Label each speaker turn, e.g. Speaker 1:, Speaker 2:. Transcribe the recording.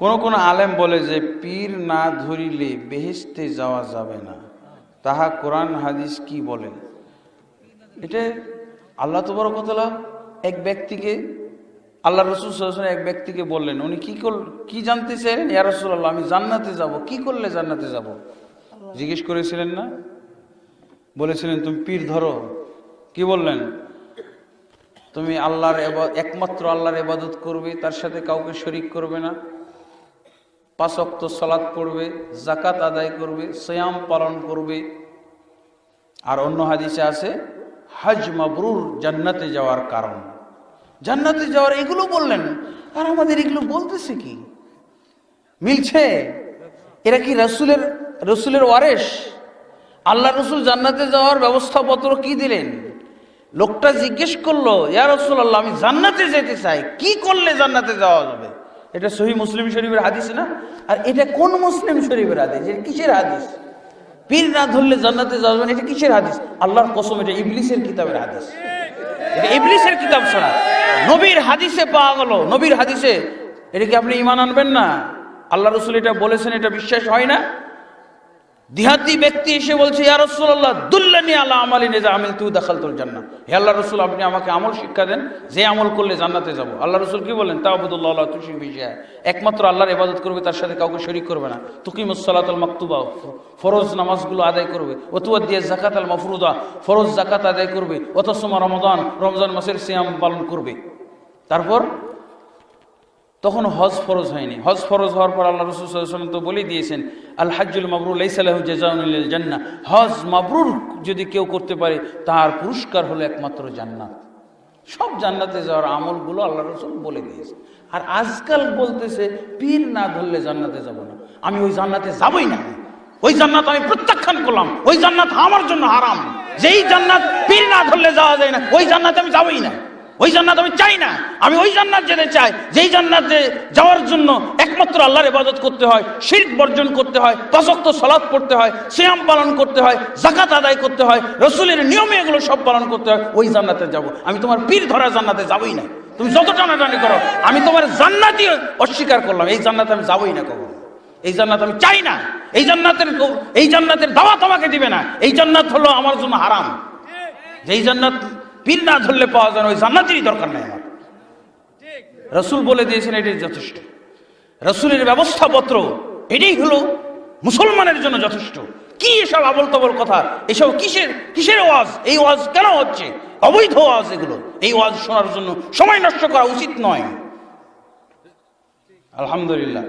Speaker 1: কোন কোন আলেম বলে যে, পীর না ধরিলে বেহেস্তে যাওয়া যাবে না। তাহা কোরআন হাদিস কি বলে এটা আল্লাহ তবরকতলা এক ব্যক্তিকে, আল্লাহ রসুল এক ব্যক্তিকে বললেন, উনি কি কর, কি জানতে চাইলেন? ইয়া রাসূলুল্লাহ, আমি জান্নাতে যাব। কি করলে জান্নাতে যাব? জিজ্ঞেস করেছিলেন না? বলেছিলেন, তুমি পীর ধরো। কি বললেন? তুমি আল্লাহর একমাত্র আল্লাহর এবাদত করবে, তার সাথে কাউকে শরিক করবে না। পাঁচ অক্ত সলাৎ পড়বে জাকাত আদায় করবে, সিয়াম পালন করবে। আর অন্য হাদিসে আছে, হজ মাবরুর জান্নাতে যাওয়ার কারণ। জান্নাতে যাওয়ার এগুলো বললেন, আর আমাদের এগুলো বলতেছে কি? মিলছে? এরা কি রসুলের রসুলের ওয়ারেস আল্লাহ রসুল জান্নাতে যাওয়ার ব্যবস্থাপত্র কি দিলেন? লোকটা জিজ্ঞেস করল, ইয়া রসুল আল্লাহ আমি জান্নাতে যেতে চাই, কি করলে জান্নাতে যাওয়া যাবে? এটা সহি মুসলিম শরীফের হাদিস না? আর এটা কোন মুসলিম শরীফের হাদিস? এটা কিসের হাদিস? পীর না ধরলে জান্নাতে যাবেন যাবে এটা কিসের হাদিস? আল্লাহর কসম, এটা ইবলিসের কিতাবের হাদিস। এটা ইবলিসের কিতাব ছাড়া। নবীর হাদিসে পাওয়া গেল। নবীর হাদিসে, এটা কি আপনি ইমান আনবেন না? আল্লাহ রসুল এটা বলেছেন, এটা বিশ্বাস হয় না? দিহাতি ব্যক্তি এসে বলছে, ইয়া রাসূলুল্লাহ দুল্লানি আলা আমালি নেজা আমিল তু দাখালতুল জান্নাহ। হে আল্লাহ রাসূল, আপনি আমাকে আমল শিক্ষা দেন, যে আমল করলে জান্নাতে যাব। আল্লাহ রাসূল কি বলেন? তাআবুদুল্লাহ লা তুশরিক বিহি একমাত্র আল্লাহর ইবাদত করবে, তার সাথে কাউকে শরীক করবে না। তুকিমুস সালাতুল মাকতুবা ফরজ নামাজগুলো আদায় করবে। ও তুয়াদ্দিয়া যাকাত আল মাফরুদা, ফরজ যাকাত আদায় করবে। ও তাসমা রমাদান, রমজান মাসের সিয়াম পালন করবে। তারপর তখন হজ ফরজ হয়নি। হজ ফরজ হওয়ার পর আল্লাহ রসুল সাল্লাম তো বলেই দিয়েছেন, আল হাজ্জুল মাবরুর লাইসালাহ জাজাউল জান্না হজ মাবরুর যদি কেউ করতে পারে, তার পুরস্কার হলো একমাত্র জান্নাত। সব জান্নাতে যাওয়ার আমলগুলো আল্লাহ রসুল বলে দিয়েছে আর আজকাল বলতেছে, পীর না ধরলে জান্নাতে যাব না। আমি ওই জান্নাতে যাবই না। ওই জান্নাত আমি প্রত্যাখ্যান করলাম। ওই জান্নাত আমার জন্য হারাম। যেই জান্নাত পীর না ধরলে যাওয়া যায় না, ওই জান্নাতে আমি যাবই না। ওই জান্নাত আমি চাই না। আমি ওই জান্নাত যেতে চাই। যেই জান্নাতে যাওয়ার জন্য একমাত্র আল্লাহর ইবাদত করতে হয়, শিরক বর্জন করতে হয়, পাঁচক্ত সালাত পড়তে হয়, সিয়াম পালন করতে হয় জাকাত আদায় করতে হয়, রসুলের নিয়মে এগুলো সব পালন করতে হয়, ওই জান্নাতে যাব। আমি তোমার পীর ধরা জান্নাতে যাবই না। তুমি যত টানাটানি করো, আমি তোমার জান্নাতই অস্বীকার করলাম। এই জান্নাতে আমি যাবই না কখনো। এই জান্নাত আমি চাই না। এই জান্নাতের এই জান্নাতের দাওয়াত আমাকে দিবে না। এই জান্নাত হলো আমার জন্য হারাম। যেই জান্নাত পীর না ধরলে পাওয়া যায় ওই জান্নাতেরই দরকার নাই আমার। রসুল বলে দিয়েছেন, এটাই যথেষ্ট। রসুলের ব্যবস্থাপত্র, এটাই হলো মুসলমানের জন্য যথেষ্ট। কি এসব আবল তবল কথা? এসব কিসের কিসের ওয়াজ? এই ওয়াজ কেন হচ্ছে? অবৈধ ওয়াজ এগুলো। এই ওয়াজ শোনার জন্য সময় নষ্ট করা উচিত নয়। আলহামদুলিল্লাহ।